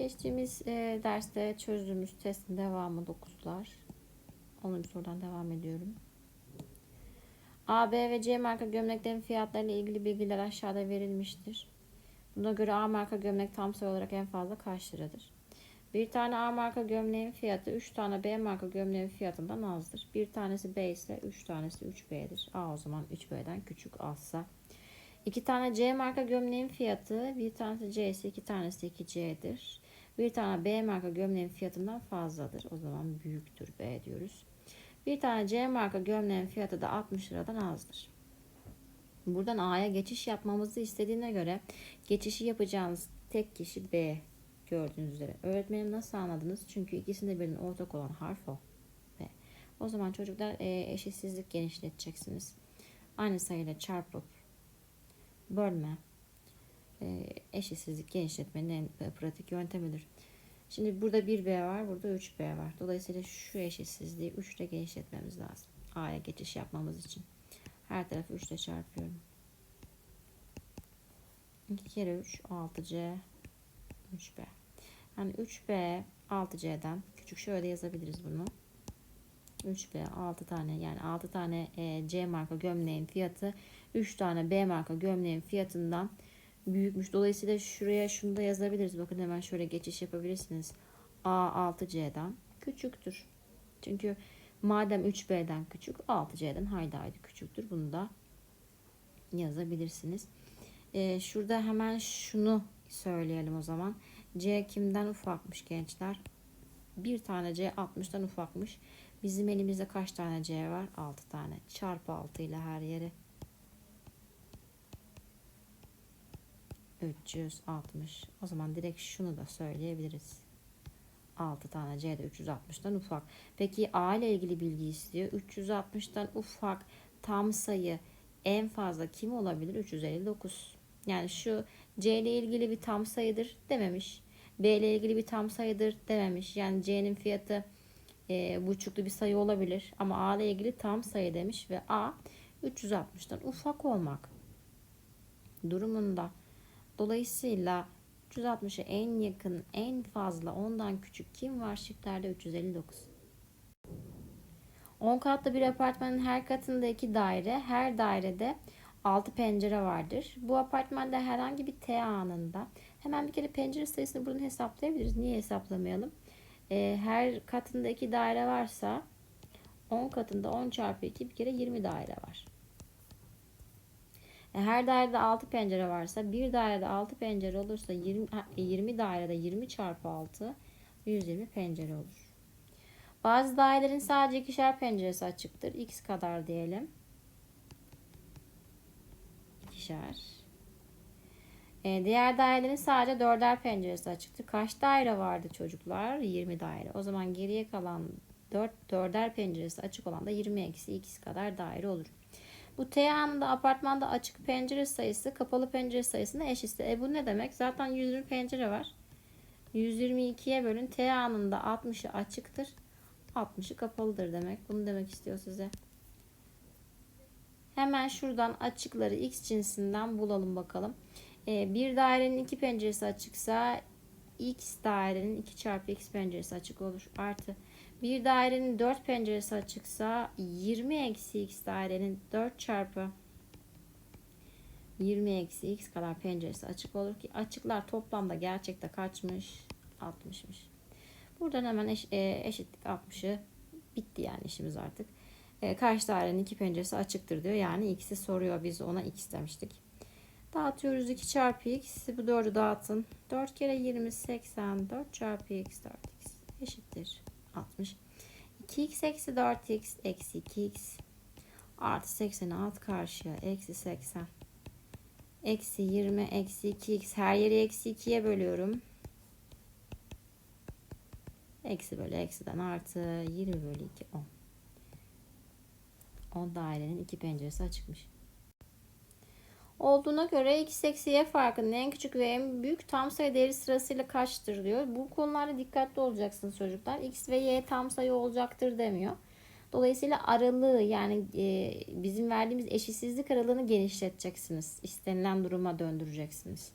Geçtiğimiz e, derste çözdüğümüz testin devamı 9'lar. 10. sorudan devam ediyorum. A, B ve C marka gömleklerin fiyatlarıyla ilgili bilgiler aşağıda verilmiştir. Buna göre A marka gömlek tam sayı olarak en fazla kaç liradır? Bir tane A marka gömleğin fiyatı 3 tane B marka gömleğin fiyatından azdır. Bir tanesi B ise 3 tanesi 3B'dir. A o zaman 3B'den küçük azsa. İki tane C marka gömleğin fiyatı bir tanesi C ise iki tanesi 2C'dir. Bir tane B marka gömleğin fiyatından fazladır. O zaman büyüktür B diyoruz. Bir tane C marka gömleğin fiyatı da 60 liradan azdır. Buradan A'ya geçiş yapmamızı istediğine göre geçişi yapacağınız tek kişi B gördüğünüz üzere. Öğretmenim nasıl anladınız? Çünkü ikisinde birinin ortak olan harf o. B. O zaman çocuklar e, eşitsizlik genişleteceksiniz. Aynı sayıyla çarpıp bölme e, eşitsizlik genişletmenin en pratik yöntemidir. Şimdi burada 1B var, burada 3B var. Dolayısıyla şu eşitsizliği 3 ile genişletmemiz lazım. A'ya geçiş yapmamız için. Her tarafı 3 ile çarpıyorum. 2 kere 3 6C 3B. Yani 3B 6C'den küçük şöyle yazabiliriz bunu. 3B 6 tane yani 6 tane e, C marka gömleğin fiyatı 3 tane B marka gömleğin fiyatından büyükmüş. Dolayısıyla şuraya şunu da yazabiliriz. Bakın hemen şöyle geçiş yapabilirsiniz. A 6C'den küçüktür. Çünkü madem 3B'den küçük 6C'den haydi haydi küçüktür. Bunu da yazabilirsiniz. Ee, şurada hemen şunu söyleyelim o zaman. C kimden ufakmış gençler? Bir tane C 60'tan ufakmış. Bizim elimizde kaç tane C var? 6 tane. Çarpı 6 ile her yere 360. O zaman direkt şunu da söyleyebiliriz. 6 tane C de 360'tan ufak. Peki A ile ilgili bilgi istiyor. 360'tan ufak tam sayı en fazla kim olabilir? 359. Yani şu C ile ilgili bir tam sayıdır dememiş. B ile ilgili bir tam sayıdır dememiş. Yani C'nin fiyatı e, buçuklu bir sayı olabilir. Ama A ile ilgili tam sayı demiş ve A 360'tan ufak olmak durumunda. Dolayısıyla 360'a en yakın, en fazla ondan küçük kim var? Şıklarda 359. 10 katlı bir apartmanın her katında iki daire, her dairede 6 pencere vardır. Bu apartmanda herhangi bir T anında hemen bir kere pencere sayısını buradan hesaplayabiliriz. Niye hesaplamayalım? Ee, her katında iki daire varsa 10 katında 10 çarpı 2 bir kere 20 daire var. E, her dairede 6 pencere varsa bir dairede 6 pencere olursa 20, 20 dairede 20 çarpı 6 120 pencere olur. Bazı dairelerin sadece ikişer penceresi açıktır. X kadar diyelim. İkişer. E, diğer dairelerin sadece dörder penceresi açıktır. Kaç daire vardı çocuklar? 20 daire. O zaman geriye kalan 4 dörder penceresi açık olan da 20 eksi x kadar daire olur. Bu T anında apartmanda açık pencere sayısı kapalı pencere sayısına eşittir. E bu ne demek? Zaten 120 pencere var. 122'ye bölün. T anında 60'ı açıktır. 60'ı kapalıdır demek. Bunu demek istiyor size. Hemen şuradan açıkları x cinsinden bulalım bakalım. E, bir dairenin iki penceresi açıksa x dairenin 2 çarpı x penceresi açık olur. Artı bir dairenin 4 penceresi açıksa 20 eksi x dairenin 4 çarpı 20 eksi x kadar penceresi açık olur ki açıklar toplamda gerçekte kaçmış? 60'mış. Buradan hemen eş, e, eşitlik 60'ı bitti yani işimiz artık. E, karşı dairenin iki penceresi açıktır diyor. Yani x'i soruyor. Biz ona x demiştik. Dağıtıyoruz 2 çarpı x. Bu 4'ü dağıtın. 4 kere 20 80. 4 çarpı x 4x eşittir. 60. 2x eksi 4x eksi 2x artı 80'i alt karşıya eksi 80 eksi 20 eksi 2x her yeri eksi 2'ye bölüyorum. Eksi bölü eksiden artı 20 bölü 2 10. 10 dairenin iki penceresi açıkmış olduğuna göre x eksi y farkının en küçük ve en büyük tam sayı değeri sırasıyla kaçtır diyor. Bu konularda dikkatli olacaksınız çocuklar. x ve y tam sayı olacaktır demiyor. Dolayısıyla aralığı yani e, bizim verdiğimiz eşitsizlik aralığını genişleteceksiniz. İstenilen duruma döndüreceksiniz.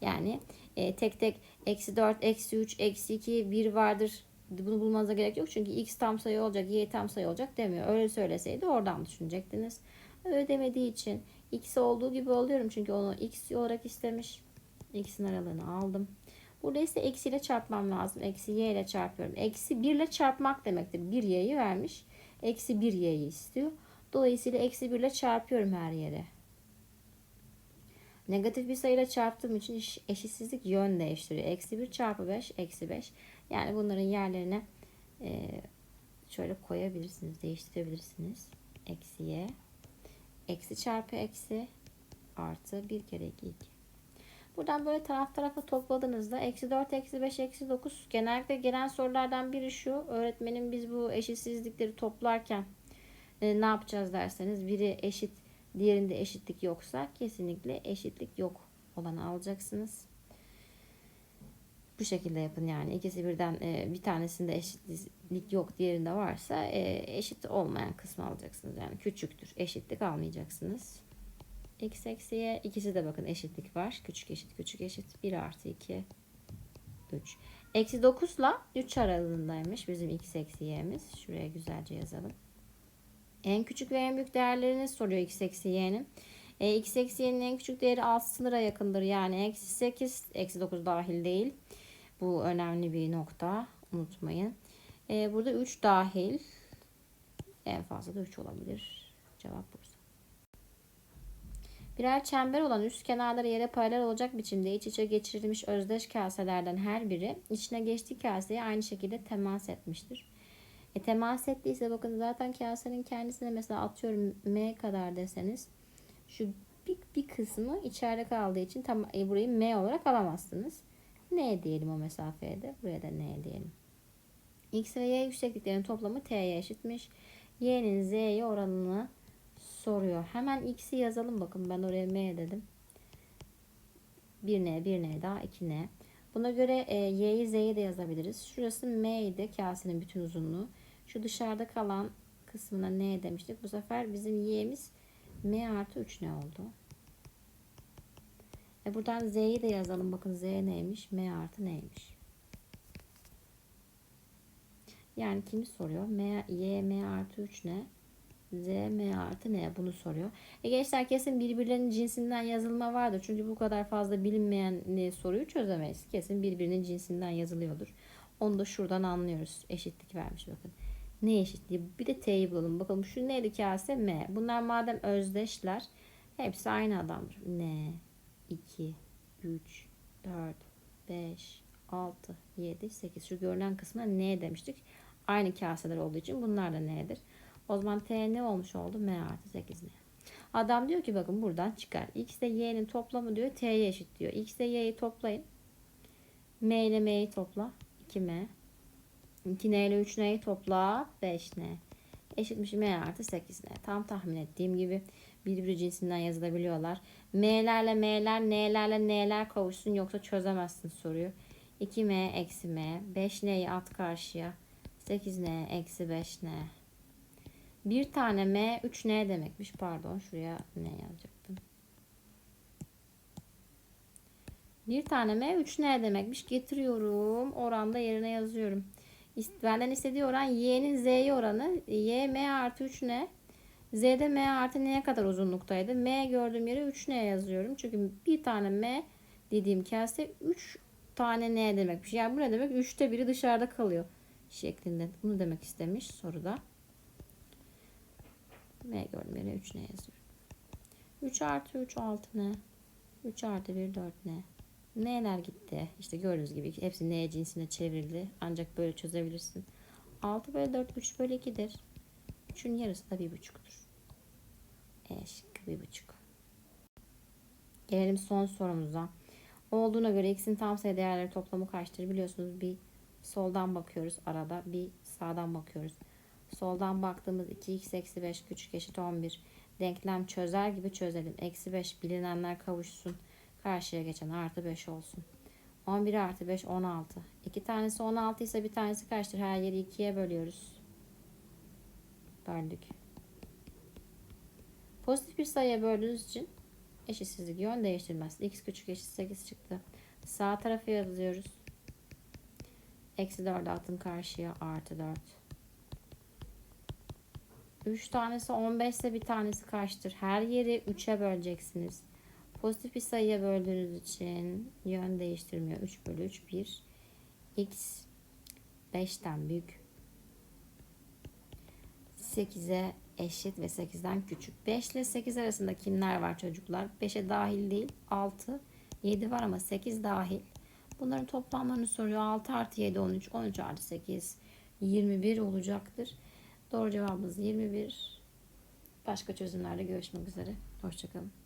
Yani e, tek tek eksi 4, eksi 3, eksi 2, 1 vardır. Bunu bulmanıza gerek yok. Çünkü x tam sayı olacak, y tam sayı olacak demiyor. Öyle söyleseydi oradan düşünecektiniz. Öyle demediği için x olduğu gibi oluyorum. Çünkü onu x olarak istemiş. X'in aralığını aldım. Burada ise eksiyle çarpmam lazım. Eksi y ile çarpıyorum. Eksi 1 ile çarpmak demektir. 1 y'yi vermiş. Eksi 1 y'yi istiyor. Dolayısıyla eksi 1 ile çarpıyorum her yere. Negatif bir sayıyla çarptığım için eş- eşitsizlik yön değiştiriyor. Eksi 1 çarpı 5 eksi 5. Yani bunların yerlerine şöyle koyabilirsiniz. Değiştirebilirsiniz. Eksi y. Eksi çarpı eksi artı 1 kere 2 2. Buradan böyle taraf tarafa topladığınızda eksi 4, eksi 5, eksi 9 genellikle gelen sorulardan biri şu. Öğretmenim biz bu eşitsizlikleri toplarken e, ne yapacağız derseniz biri eşit diğerinde eşitlik yoksa kesinlikle eşitlik yok olanı alacaksınız. Bu şekilde yapın yani ikisi birden e, bir tanesinde eşitlik yok diğerinde varsa e, eşit olmayan kısmı alacaksınız. Yani küçüktür eşitlik almayacaksınız. X eksi y ikisi de bakın eşitlik var. Küçük eşit küçük eşit 1 artı 2 3. Eksi 9 ile 3 aralığındaymış bizim x eksi y'miz. Şuraya güzelce yazalım. En küçük ve en büyük değerlerini soruyor x eksi y'nin. E, x eksi y'nin en küçük değeri alt sınıra yakındır. Yani eksi 8, eksi 9 dahil değil. Bu önemli bir nokta. Unutmayın. E, burada 3 dahil. En fazla da 3 olabilir. Cevap Bursa. Birer çember olan üst kenarları yere paralel olacak biçimde iç içe geçirilmiş özdeş kaselerden her biri içine geçtiği kaseye aynı şekilde temas etmiştir. E, temas ettiyse bakın zaten kasenin kendisine mesela atıyorum M kadar deseniz şu bir, bir kısmı içeride kaldığı için tam e, burayı M olarak alamazsınız. N diyelim o mesafeye de. Buraya da N diyelim. X ve Y yüksekliklerinin toplamı T'ye eşitmiş. Y'nin Z'ye oranını soruyor. Hemen X'i yazalım bakın. Ben oraya M dedim. 1N, 1N daha 2N. Buna göre e, Y'yi Z'yi de yazabiliriz. Şurası M idi kasenin bütün uzunluğu. Şu dışarıda kalan kısmına N demiştik. Bu sefer bizim Y'miz M artı 3N oldu. E buradan Z'yi de yazalım. Bakın Z neymiş? M artı neymiş? Yani kimi soruyor? M, Y, M artı 3 ne? Z, M artı ne? Bunu soruyor. E gençler kesin birbirlerinin cinsinden yazılma vardır. Çünkü bu kadar fazla bilinmeyen soruyu çözemeyiz. Kesin birbirinin cinsinden yazılıyordur. Onu da şuradan anlıyoruz. Eşitlik vermiş bakın. Ne eşitliği? Bir de T'yi bulalım. Bakalım şu neydi kase? M. Bunlar madem özdeşler hepsi aynı adamdır. N, 2, 3, 4, 5, 6, 7, 8. Şu görünen kısmına N demiştik. Aynı kaseler olduğu için bunlar da N'dir. O zaman T ne olmuş oldu? M artı 8 N. Adam diyor ki bakın buradan çıkar. X ile Y'nin toplamı diyor T'ye eşit diyor. X ile Y'yi toplayın. M ile M'yi topla. 2M. 2N ile 3N'yi topla. 5N. Eşitmiş M artı 8N. Tam tahmin ettiğim gibi birbiri cinsinden yazılabiliyorlar. M'lerle M'ler, N'lerle N'ler kavuşsun yoksa çözemezsin soruyu. 2M eksi M. 5N'yi at karşıya. 8N eksi 5N. Bir tane M 3N demekmiş. Pardon şuraya ne yazacaktım. Bir tane M 3N demekmiş. Getiriyorum. Oranda yerine yazıyorum. Benden istediği oran Y'nin Z'ye oranı. Y M artı 3N. Z'de M artı N'ye kadar uzunluktaydı. M gördüğüm yere 3N yazıyorum. Çünkü bir tane M dediğim kase 3 tane N demekmiş. Yani bu ne demek? 3'te biri dışarıda kalıyor şeklinde. Bunu demek istemiş soruda. M gördüğüm yere 3 ne yazıyorum. 3 artı 3 6 ne? 3 artı 1 4 ne? N'ler gitti. İşte gördüğünüz gibi hepsi N cinsine çevrildi. Ancak böyle çözebilirsin. 6 bölü 4 3 bölü 2'dir. 3'ün yarısı da 1,5'tur. E şıkkı 1,5. Gelelim son sorumuza. Olduğuna göre x'in tam sayı değerleri toplamı kaçtır? Biliyorsunuz bir soldan bakıyoruz arada. Bir sağdan bakıyoruz. Soldan baktığımız 2x eksi 5 küçük eşit 11. Denklem çözer gibi çözelim. Eksi 5 bilinenler kavuşsun. Karşıya geçen artı 5 olsun. 11 artı 5 16. İki tanesi 16 ise bir tanesi kaçtır? Her yeri 2'ye bölüyoruz. Böldük. Pozitif bir sayıya böldüğünüz için Eşitsizlik yön değiştirmez. X küçük eşit 8 çıktı. Sağ tarafı yazıyoruz. Eksi 4'ü atın karşıya. Artı 4. 3 tanesi 15 ise bir tanesi kaçtır? Her yeri 3'e böleceksiniz. Pozitif bir sayıya böldüğünüz için yön değiştirmiyor. 3 bölü 3 1. X 5'ten büyük. 8'e eşit ve 8'den küçük. 5 ile 8 arasında kimler var çocuklar? 5'e dahil değil. 6, 7 var ama 8 dahil. Bunların toplamlarını soruyor. 6 artı 7 13, 13 artı 8 21 olacaktır. Doğru cevabımız 21. Başka çözümlerde görüşmek üzere. Hoşçakalın.